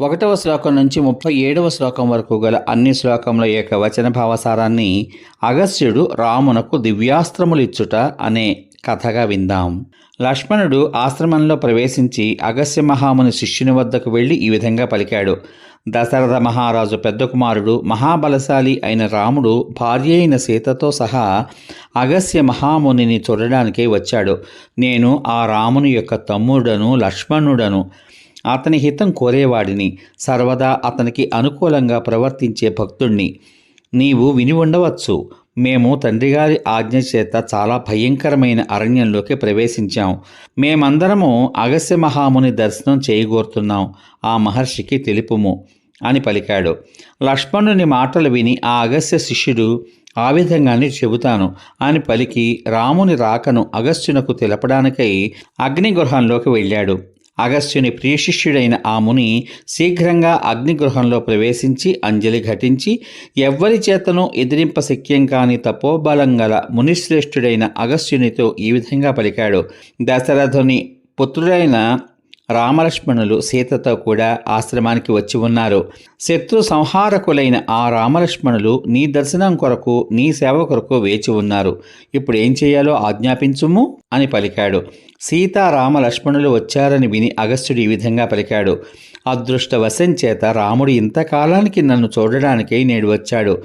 ఒకటవ శ్లోకం నుంచి ముప్పై ఏడవ శ్లోకం వరకు గల అన్ని శ్లోకముల యొక్క వచన భావసారాన్ని అగస్త్యుడు రామునకు దివ్యాస్త్రములిచ్చుట అనే కథగా విందాం. లక్ష్మణుడు ఆశ్రమంలో ప్రవేశించి అగస్య మహాముని శిష్యుని వద్దకు వెళ్ళి ఈ విధంగా పలికాడు. దశరథ మహారాజు పెద్ద కుమారుడు మహాబలశాలి అయిన రాముడు భార్య అయిన సీతతో సహా అగస్య మహామునిని చూడడానికే వచ్చాడు. నేను ఆ రాముని యొక్క తమ్ముడను లక్ష్మణుడను అతని హితం కోరేవాడిని. సర్వదా అతనికి అనుకూలంగా ప్రవర్తించే భక్తుణ్ణి. నీవు విని ఉండవచ్చు. మేము తండ్రిగారి ఆజ్ఞ చేత చాలా భయంకరమైన అరణ్యంలోకి ప్రవేశించాం. మేమందరము అగస్య మహాముని దర్శనం చేయగోరుతున్నాం. ఆ మహర్షికి తెలుపుము అని పలికాడు. లక్ష్మణుని మాటలు విని ఆ అగస్య శిష్యుడు ఆ విధంగానే చెబుతాను అని పలికి రాముని రాకను అగస్త్యునకు తెలపడానికై అగ్నిగృహంలోకి వెళ్ళాడు. అగస్త్యుని ప్రియశిష్యుడైన ఆ ముని శీఘ్రంగా అగ్నిగృహంలో ప్రవేశించి అంజలి ఘటించి ఎవ్వరి చేతనూ ఎదిరింప శక్యం కాని తపోబలం గల మునిశ్రేష్ఠుడైన అగస్త్యునితో ఈ విధంగా పలికాడు. దశరథుని పుత్రుడైన రామలక్ష్మణులు సీతతో కూడా ఆశ్రమానికి వచ్చి ఉన్నారు. శత్రు సంహారకులైన ఆ రామలక్ష్మణులు నీ దర్శనం కొరకు నీ సేవ కొరకు వేచి ఉన్నారు. ఇప్పుడు ఏం చేయాలో ఆజ్ఞాపించుము అని పలికాడు. సీతారామ లక్ష్మణులు వచ్చారని విని అగస్త్యుడు ఈ విధంగా పలికాడు. అదృష్టవశం చేత రాముడు ఇంతకాలానికి నన్ను చూడడానికై నేడు వచ్చాడు.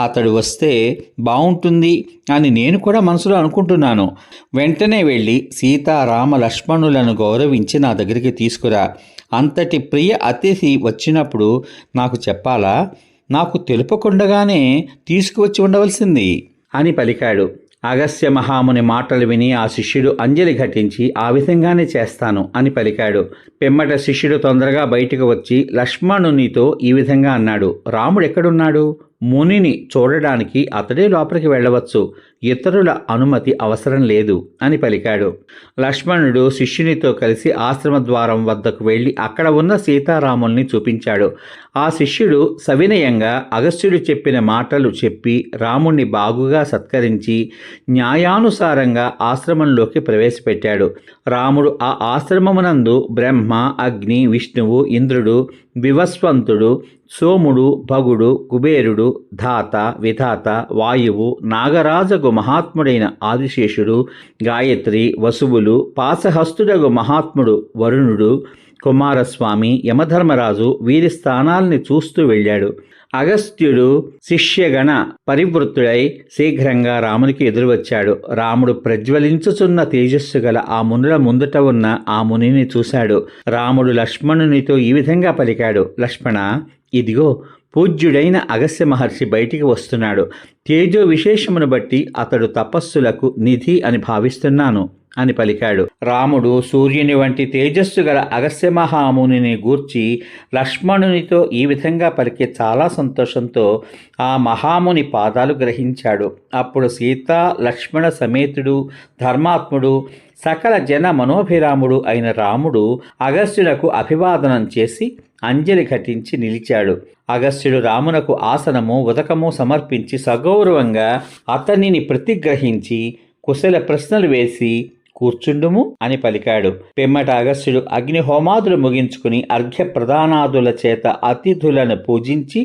అతడు వస్తే బాగుంటుంది అని నేను కూడా మనసులో అనుకుంటున్నాను. వెంటనే వెళ్ళి సీతారామ లక్ష్మణులను గౌరవించి నా దగ్గరికి తీసుకురా. అంతటి ప్రియ అతిథి వచ్చినప్పుడు నాకు చెప్పాలా? నాకు తెలుపకుండగానే తీసుకువచ్చి ఉండవలసింది అని పలికాడు. అగస్య మహాముని మాటలు విని ఆ శిష్యుడు అంజలి ఘటించి ఆ విధంగానే చేస్తాను అని పలికాడు. పిమ్మట శిష్యుడు తొందరగా బయటకు వచ్చి లక్ష్మణునితో ఈ విధంగా అన్నాడు. రాముడు ఎక్కడున్నాడు? మునిని చూడడానికి అతడే లోపలికి వెళ్ళవచ్చు. ఇతరుల అనుమతి అవసరం లేదు అని పలికాడు. లక్ష్మణుడు శిష్యునితో కలిసి ఆశ్రమ ద్వారం వద్దకు వెళ్ళి అక్కడ ఉన్న సీతారాముల్ని చూపించాడు. ఆ శిష్యుడు సవినయంగా అగస్త్యుడు చెప్పిన మాటలు చెప్పి రాముణ్ణి బాగుగా సత్కరించి న్యాయానుసారంగా ఆశ్రమంలోకి ప్రవేశపెట్టాడు. రాముడు ఆ ఆశ్రమమునందు బ్రహ్మ అగ్ని విష్ణువు ఇంద్రుడు వివస్వంతుడు సోముడు భగుడు కుబేరుడు ధాత విధాత వాయువు నాగరాజగు మహాత్ముడైన ఆదిశేషుడు గాయత్రి వసువులు పాసహస్తుడగు మహాత్ముడు వరుణుడు కుమారస్వామి యమధర్మరాజు వీరి స్థానాల్ని చూస్తూ వెళ్ళాడు. అగస్త్యుడు శిష్యగణ పరివృత్తుడై శీఘ్రంగా రామునికి ఎదురువచ్చాడు. రాముడు ప్రజ్వలించుచున్న తేజస్సు గల ఆ మునుల ముందుట ఉన్న ఆ మునిని చూశాడు. రాముడు లక్ష్మణునితో ఈ విధంగా పలికాడు. లక్ష్మణ ఇదిగో పూజ్యుడైన అగస్య మహర్షి బయటికి వస్తున్నాడు. తేజో విశేషమును బట్టి అతడు తపస్సులకు నిధి అని భావిస్తున్నాను. అని పలికాడు. రాముడు సూర్యుని వంటి తేజస్సు గల అగస్య మహామునిని గూర్చి లక్ష్మణునితో ఈ విధంగా పలికి చాలా సంతోషంతో ఆ మహాముని పాదాలు గ్రహించాడు. అప్పుడు సీత లక్ష్మణ సమేతుడు ధర్మాత్ముడు సకల జన మనోభిరాముడు అయిన రాముడు అగస్త్యులకు అభివాదనం చేసి అంజలి ఘటించి నిలిచాడు. అగస్త్యుడు రామునకు ఆసనము ఉదకము సమర్పించి సగౌరవంగా అతనిని ప్రతిగ్రహించి కుశల ప్రశ్నలు వేసి కూర్చుండుము అని పలికాడు. పిమ్మట అగస్త్యుడు అగ్నిహోమాదులు ముగించుకుని అర్ఘ్య ప్రధానాదుల చేత అతిథులను పూజించి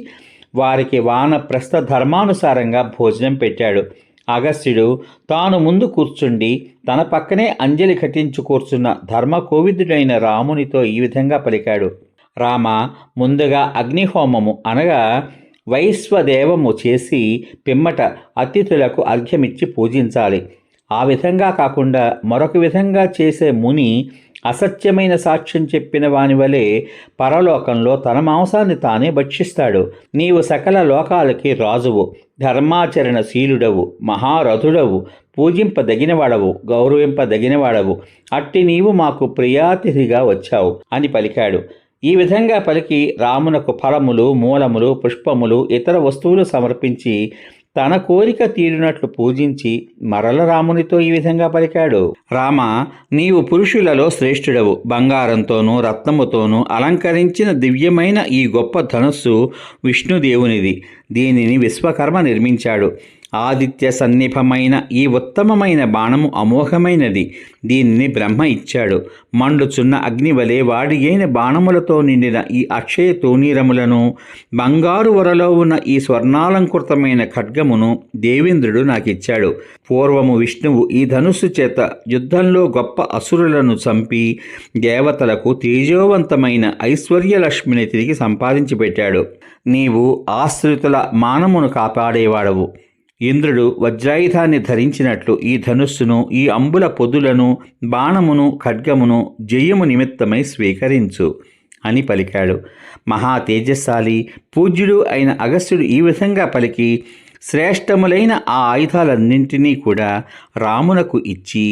వారికి వానప్రస్థ ధర్మానుసారంగా భోజనం పెట్టాడు. అగస్త్యుడు తాను ముందు కూర్చుండి తన పక్కనే అంజలి ఘటించు కూర్చున్న ధర్మకోవిదుడైన రామునితో ఈ విధంగా పలికాడు. రామ ముందుగా అగ్నిహోమము అనగా వైశ్వదేవము చేసి పిమ్మట అతిథులకు అర్ఘ్యమిచ్చి పూజించాలి. ఆ విధంగా కాకుండా మరొక విధంగా చేసే ముని అసత్యమైన సాక్ష్యం చెప్పిన వాని వలె పరలోకంలో తన మాంసాన్ని తానే భక్షిస్తాడు. నీవు సకల లోకాలకి రాజువు ధర్మాచరణ శీలుడవు మహారథుడవు పూజింపదగినవాడవు గౌరవింపదగినవాడవు. అట్టి నీవు మాకు ప్రియాతిథిగా వచ్చావు అని పలికాడు. ఈ విధంగా పలికి రామునకు ఫలములు మూలములు పుష్పములు ఇతర వస్తువులు సమర్పించి తన కోరిక తీరినట్లు పూజించి మరల రామునితో ఈ విధంగా పలికాడు. రామ నీవు పురుషులలో శ్రేష్ఠుడవు. బంగారంతోనూ రత్నముతోనూ అలంకరించిన దివ్యమైన ఈ గొప్ప ధనుస్సు విష్ణుదేవునిది. దీనిని విశ్వకర్మ నిర్మించాడు. ఆదిత్య సన్నిభమైన ఈ ఉత్తమమైన బాణము అమోఘమైనది. దీనిని బ్రహ్మ ఇచ్చాడు. మండుచున్న అగ్నివలే వాడి అయిన బాణములతో నిండిన ఈ అక్షయ తూనీరములను బంగారు వరలో ఉన్న ఈ స్వర్ణాలంకృతమైన ఖడ్గమును దేవేంద్రుడు నాకిచ్చాడు. పూర్వము విష్ణువు ఈ ధనుస్సు చేత యుద్ధంలో గొప్ప అసురులను చంపి దేవతలకు తేజోవంతమైన ఐశ్వర్యలక్ష్మిని తిరిగి సంపాదించి పెట్టాడు నీవు ఆశ్రితుల మానమును కాపాడేవాడవు. ఇంద్రుడు వజ్రాయుధాన్ని ధరించినట్లు ఈ ధనుస్సును ఈ అంబుల పొదులను బాణమును ఖడ్గమును జయము నిమిత్తమై స్వీకరించు అని పలికాడు. మహా తేజస్శాలి పూజ్యుడు అయిన అగస్త్యుడు ఈ విధంగా పలికి శ్రేష్టములైన ఆ ఆయుధాలన్నింటినీ కూడా రామునకు ఇచ్చి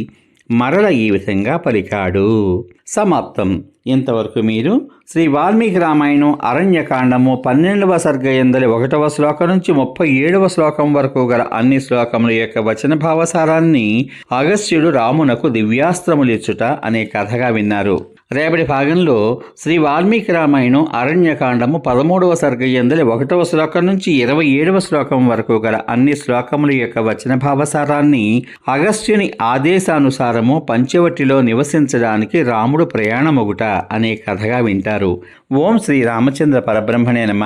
మరల ఈ విధంగా పలికాడు. సమాప్తం. ఇంతవరకు మీరు శ్రీ వాల్మీకి రామాయణం అరణ్యకాండము పన్నెండవ సర్గ ఎందలి ఒకటవ శ్లోకం నుంచి ముప్పై ఏడవ శ్లోకం వరకు గల అన్ని శ్లోకముల యొక్క వచన భావసారాన్ని అగస్త్యుడు రామునకు దివ్యాస్త్రములిచ్చుట అనే కథగా విన్నారు. రేపటి భాగంలో శ్రీ వాల్మీకి రామాయణం అరణ్యకాండము పదమూడవ సర్గయందలి ఒకటవ శ్లోకం నుంచి ఇరవై ఏడవ శ్లోకం వరకు గల అన్ని శ్లోకముల యొక్క వచన భావసారాన్ని అగస్త్యుని ఆదేశానుసారము పంచవటిలో నివసించడానికి రాముడు ప్రయాణమొగుట అనే కథగా వింటారు. ఓం శ్రీ రామచంద్ర పరబ్రహ్మణే నమ.